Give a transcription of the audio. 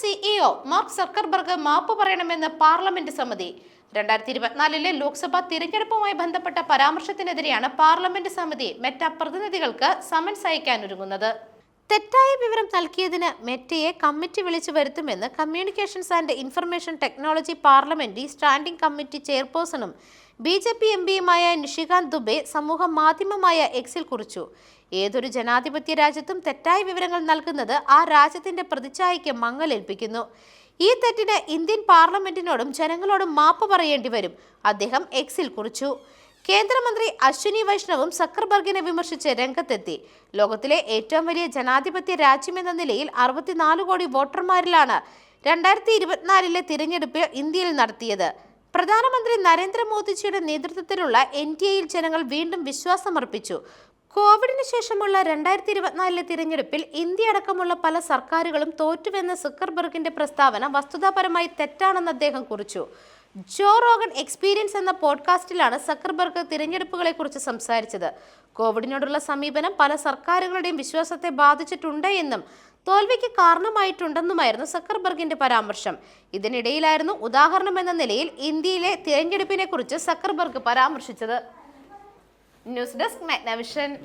CEO mark Zuckerberg മാപ്പ് പറയണമെന്ന് parliament സമിതി. രണ്ടായിരത്തി ഇരുപത്തിനാലിലെ ലോക്സഭാ തിരഞ്ഞെടുപ്പുമായി ബന്ധപ്പെട്ട പരാമർശത്തിനെതിരെയാണ് പാർലമെന്റ് സമിതി മെറ്റ പ്രതിനിധികൾക്ക് സമൻസ് അയക്കാൻ ഒരുങ്ങുന്നത് തെറ്റായ വിവരം നൽകിയതിന് മെറ്റയെ കമ്മിറ്റി വിളിച്ചു വരുത്തുമെന്ന് communications and information technology parliamentary standing committee ചെയർപേഴ്സണും B J P M പിയുമായ നിഷികാന്ത് ദുബെ സമൂഹ മാധ്യമമായ എക്സിൽ കുറിച്ചു. ഏതൊരു ജനാധിപത്യ രാജ്യത്തും തെറ്റായ വിവരങ്ങൾ നൽകുന്നത് ആ രാജ്യത്തിന്റെ പ്രതിച്ഛായയ്ക്ക് മങ്ങലേൽപ്പിക്കുന്നു. ഈ തെറ്റിന് ഇന്ത്യൻ പാർലമെന്റിനോടും ജനങ്ങളോടും മാപ്പ് പറയേണ്ടി വരും അദ്ദേഹം എക്സിൽ കുറിച്ചു. കേന്ദ്രമന്ത്രി അശ്വിനി വൈഷ്ണവും സക്കർബർഗിനെ വിമർശിച്ച് രംഗത്തെത്തി. ലോകത്തിലെ ഏറ്റവും വലിയ ജനാധിപത്യ രാജ്യമെന്ന നിലയിൽ അറുപത്തിനാല് കോടി വോട്ടർമാരിലാണ് രണ്ടായിരത്തി ഇരുപത്തിനാലിലെ തിരഞ്ഞെടുപ്പ് ഇന്ത്യയിൽ നടത്തിയത്. പ്രധാനമന്ത്രി നരേന്ദ്രമോദിജിയുടെ നേതൃത്വത്തിലുള്ള എൻ ഡി എയിൽ ജനങ്ങൾ വീണ്ടും വിശ്വാസമർപ്പിച്ചു. കോവിഡിന് ശേഷമുള്ള രണ്ടായിരത്തി ഇരുപത്തിനാലിലെ തിരഞ്ഞെടുപ്പിൽ ഇന്ത്യ അടക്കമുള്ള പല സർക്കാരുകളും തോറ്റുവെന്ന സുക്കർബർഗിന്റെ പ്രസ്താവന വസ്തുതാപരമായി തെറ്റാണെന്ന് അദ്ദേഹം കുറിച്ചു. ജോ റോഗൻ എക്സ്പീരിയൻസ് എന്ന പോഡ്കാസ്റ്റിലാണ് സക്കർബർഗ് തിരഞ്ഞെടുപ്പുകളെക്കുറിച്ച് സംസാരിച്ചത്. കോവിഡിനോടുള്ള സമീപനം പല സർക്കാരുകളുടെയും വിശ്വാസത്തെ ബാധിച്ചിട്ടുണ്ട് എന്നും തോൽവിക്ക് കാരണമായിട്ടുണ്ടെന്നുമായിരുന്നു സക്കർബർഗിന്റെ പരാമർശം. ഇതിനിടയിലായിരുന്നു ഉദാഹരണം എന്ന നിലയിൽ ഇന്ത്യയിലെ തിരഞ്ഞെടുപ്പിനെ കുറിച്ച് സക്കർബർഗ് പരാമർശിച്ചത്. News desk Magnavision.